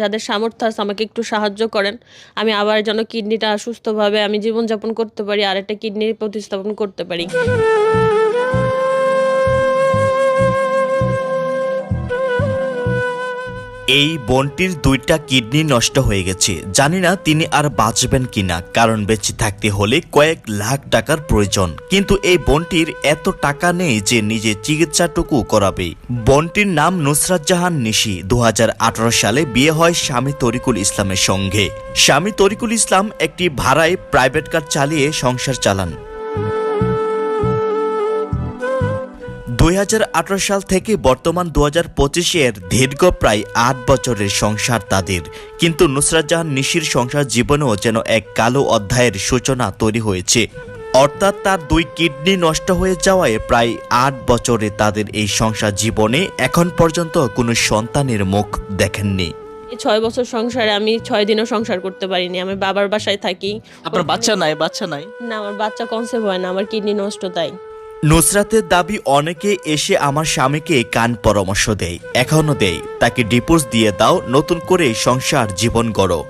যাদের সামর্থ্য আছে আমাকে একটু সাহায্য করেন। আমি আবার যেন কিডনিটা সুস্থভাবে আমি জীবনযাপন করতে পারি আর একটা কিডনি প্রতিস্থাপন করতে পারি। এই বোনটির দুইটা কিডনি নষ্ট হয়ে গেছে। জানি না তিনি আর বাঁচবেন কিনা, কারণ বেঁচে থাকতে হলে কয়েক লাখ টাকার প্রয়োজন। কিন্তু এই বোনটির এত টাকা নেই যে নিজে চিকিৎসাটুকু করাবে। বোনটির নাম নুসরাত জাহান নিশি। দুহাজার আঠেরো সালে বিয়ে হয় স্বামী তরিকুল ইসলামের সঙ্গে। স্বামী তরিকুল ইসলাম একটি ভাড়ায় প্রাইভেট কার চালিয়ে সংসার চালান। দু হাজার আঠেরো সাল থেকে বর্তমান দু হাজার পঁচিশের দীর্ঘ প্রায় আট বছরের সংসার তাদের। কিন্তু নুসরাত জাহান নিশির সংসার জীবনেও যেন এক কালো অধ্যায়ের সূচনা তৈরি হয়েছে। অর্থাৎ তার দুই কিডনি নষ্ট হয়ে যাওয়ায় প্রায় আট বছরে তাদের এই সংসার জীবনে এখন পর্যন্ত কোনো সন্তানের মুখ দেখেননি। এই ছয় বছর সংসারে আমি ছয় দিনও সংসার করতে পারিনি আমি বাবার বাসায় থাকি। আপনার বাচ্চা নাই বাচ্চা নাই? না আমার বাচ্চা কনসেপ্ট হয় না আমার কিডনি নষ্ট তাই। নুসরাতের দাবি, অনেকে এসে আমার স্বামীকে কান পরামর্শ দেয়, এখনও দেয়। তাকে ডিপোজ দিয়ে দাও, নতুন করে সংসার জীবন গড়ো।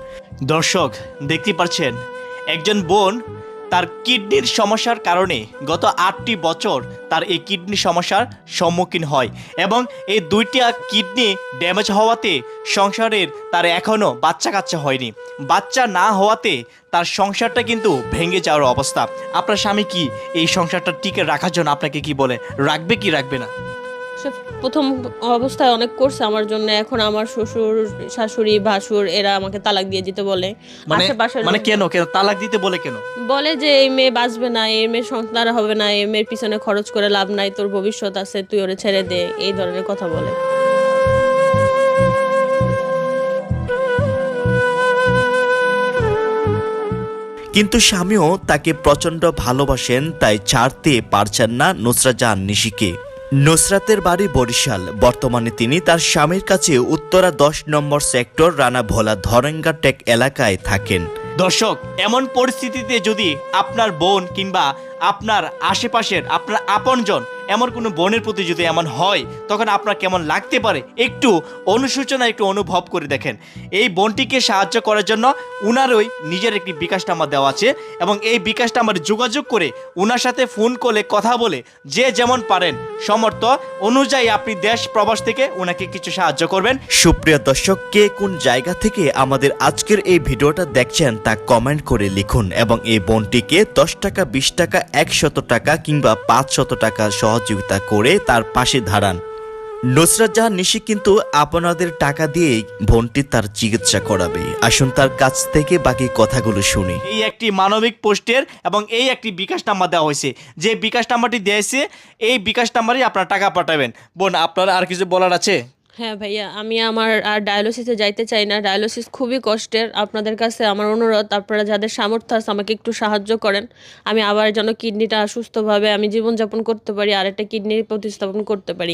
দর্শক, দেখতে পাচ্ছেন, একজন বোন তার কিডনির সমস্যার কারণে গত আটটি বছর তার এই কিডনি সমস্যার সম্মুখীন হয় এবং এই দুইটা কিডনি ড্যামেজ হওয়াতে সংসারের তার এখনও বাচ্চা কাচ্চা হয়নি। বাচ্চা না হওয়াতে তার সংসারটা কিন্তু ভেঙে যাওয়ার অবস্থা। আপনার স্বামী কি এই সংসারটা টিকে রাখার জন্য আপনাকে কি বলে? রাখবে কি রাখবে না? সে প্রথম অবস্থায় অনেক করছে আমার জন্য এখন আমার শ্বশুর শাশুড়ি ভাসুর এরা আমাকে তালাক দিয়ে দিতে বলে। মানে মানে কেন? কেন? তালাক দিতে বলে কেন? বলে যে এই মেয়ে বাঁচবে না এই মেয়ের সন্তান হবে না এই মেয়ের পিছনে খরচ করে লাভ নাই তোর ভবিষ্যৎ আছে তুই ওরে ছেড়ে দে এই ধরনের কথা বলে। কিন্তু স্বামীও তাকে প্রচণ্ড ভালোবাসেন তাই ছাড়তে পারছেন না নুসরাত জাহান নিশিকে। নুসরাতের বাড়ি বরিশাল। বর্তমানে তিনি তার স্বামীর কাছে উত্তরা দশ নম্বর সেক্টর রানা ভোলা ধরেঙ্গা টেক এলাকায় থাকেন। দর্শক, এমন পরিস্থিতিতে যদি আপনার বোন কিংবা আপনার আশেপাশের, আপনার আপনজন এমন কোনো বোনের প্রতি যদি এমন হয়, তখন আপনার কেমন লাগতে পারে? একটু অনুশোচনা, একটু অনুভব করে দেখেন। এই বোনটিকে সাহায্য করার জন্য উনারই নিজের একটি বিকাশ নাম্বার দেওয়া আছে এবং এই বিকাশ নাম্বারে যোগাযোগ করে উনার সাথে ফোন করলে, কথা বলে, যে যেমন পারেন। সমর্থ অনুযায়ী আপনি দেশ প্রবাস থেকে ওনাকে কিছু সাহায্য করবেন। সুপ্রিয় দর্শক, কে কোন জায়গা থেকে আমাদের আজকের এই ভিডিওটা দেখছেন তা কমেন্ট করে লিখুন এবং এই বোনটিকে দশ টাকা, বিশ টাকা, একশত টাকা কিংবা পাঁচশত টাকা সহযোগিতা করে তার পাশে দাঁড়ান। নুসরাত জাহান নিশি কিন্তু আপনাদের টাকা দিয়ে বোনটি তার চিকিৎসা করাবে। আসুন তার কাছ থেকে বাকি কথাগুলো শুনি। এই একটি মানবিক পোস্টের এবং এই একটি বিকাশ নাম্বার দেওয়া হয়েছে। যে বিকাশ নাম্বারটি দিয়েছে এই বিকাশ নাম্বারে আপনার টাকা পাঠাবেন। বোন, আপনার আর কিছু বলার আছে? হ্যাঁ ভাইয়া, আমি আমার, আর ডায়ালিসিসে যাইতে চাই না। ডায়ালিসিস খুবই কষ্টের। আপনাদের কাছে আমার অনুরোধ, আপনারা যাদের সামর্থ্য আছে আমাকে একটু সাহায্য করেন। আমি আবার যেন কিডনিটা সুস্থভাবে আমি জীবনযাপন করতে পারি আর একটা কিডনি প্রতিস্থাপন করতে পারি।